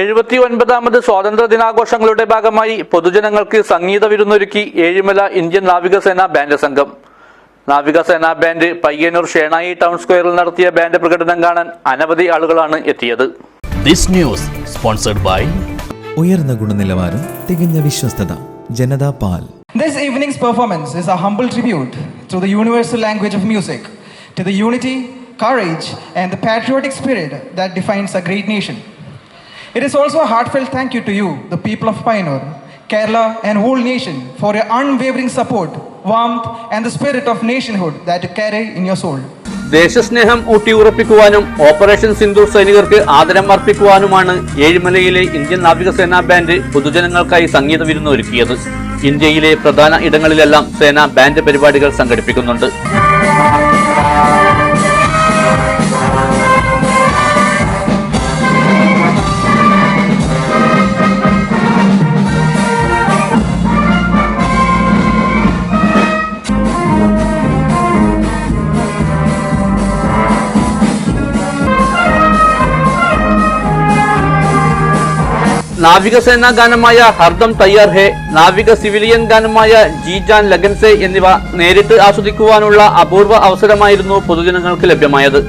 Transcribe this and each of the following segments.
എഴുപത്തി ഒൻപതാമത് സ്വാതന്ത്ര്യ ദിനാഘോഷങ്ങളുടെ ഭാഗമായി പൊതുജനങ്ങൾക്ക് സംഗീത വിരുന്നൊരുക്കി ഏഴിമല ഇന്ത്യൻ നാവികസേന ബാൻഡ് സംഘം. നാവികസേന ബാൻഡ് പയ്യന്നൂർ ഷേണായി ടൗൺ സ്ക്വയറിൽ നടത്തിയ ബാൻഡ് പ്രകടനം കാണാൻ അനവധി ആളുകളാണ് എത്തിയത്. This news sponsored by ഉയർന്ന ഗുണനിലവാരം തികഞ്ഞ വിശ്വസ്തത ജനതാ പാൽ. This evening's performance is a humble tribute to the universal language of music, to the unity, courage, and the patriotic spirit that defines a great nation. It is also a heartfelt thank you to you, the people of Pioneer, Kerala, and whole nation for your unwavering support, warmth, and the spirit of nationhood that you carry in your soul. ദേശസ്നേഹം ഊട്ടിയുറപ്പിക്കുവാനും operation Sindhu സൈനികർക്ക് ആദരം അർപ്പിക്കുവാനുമാണ് ഏഴിമലയിലെ Indian നാവികസേനാ band പൊതുജനങ്ങൾക്കായി സംഗീത വിരുന്നൊരുക്കിയത് ഇന്ത്യയിലെ പ്രധാന ഇടങ്ങളിലെല്ലാം സേന band പരിപാടികൾ സംഘടിപ്പിക്കുന്നുണ്ട് നാവികസേനാ ഗാനമായ ഹർദം തയ്യാർ ഹെ നാവിക സിവിലിയൻ ഗാനമായ ജി ജാൻ ലഗൻസെ എന്നിവ നേരിട്ട് ആസ്വദിക്കുവാനുള്ള അപൂർവ അവസരമായിരുന്നു പൊതുജനങ്ങൾക്ക് ലഭ്യമായത്.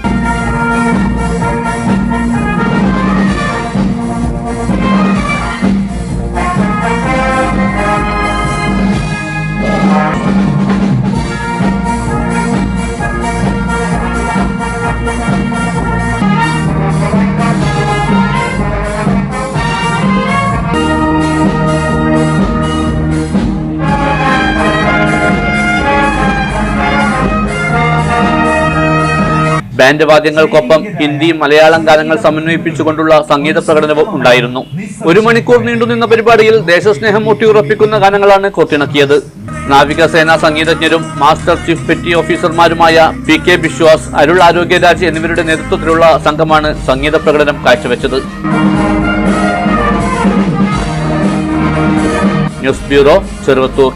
ബാൻഡ് വാദ്യങ്ങൾക്കൊപ്പം ഹിന്ദി മലയാളം ഗാനങ്ങൾ സമന്വയിപ്പിച്ചുകൊണ്ടുള്ള സംഗീത പ്രകടനവും ഉണ്ടായിരുന്നു. ഒരു മണിക്കൂർ നീണ്ടുനിന്ന പരിപാടിയിൽ ദേശസ്നേഹം ഊട്ടിയുറപ്പിക്കുന്ന ഗാനങ്ങളാണ് കൊത്തിണക്കിയത്. നാവികസേനാ സംഗീതജ്ഞരും മാസ്റ്റർ ചീഫ് പെറ്റി ഓഫീസർമാരുമായ പി കെ ബിശ്വാസ് അരുൾ ആരോഗ്യരാജ് എന്നിവരുടെ നേതൃത്വത്തിലുള്ള സംഘമാണ് സംഗീത പ്രകടനം കാഴ്ചവെച്ചത്. News bureau Cheruvathur.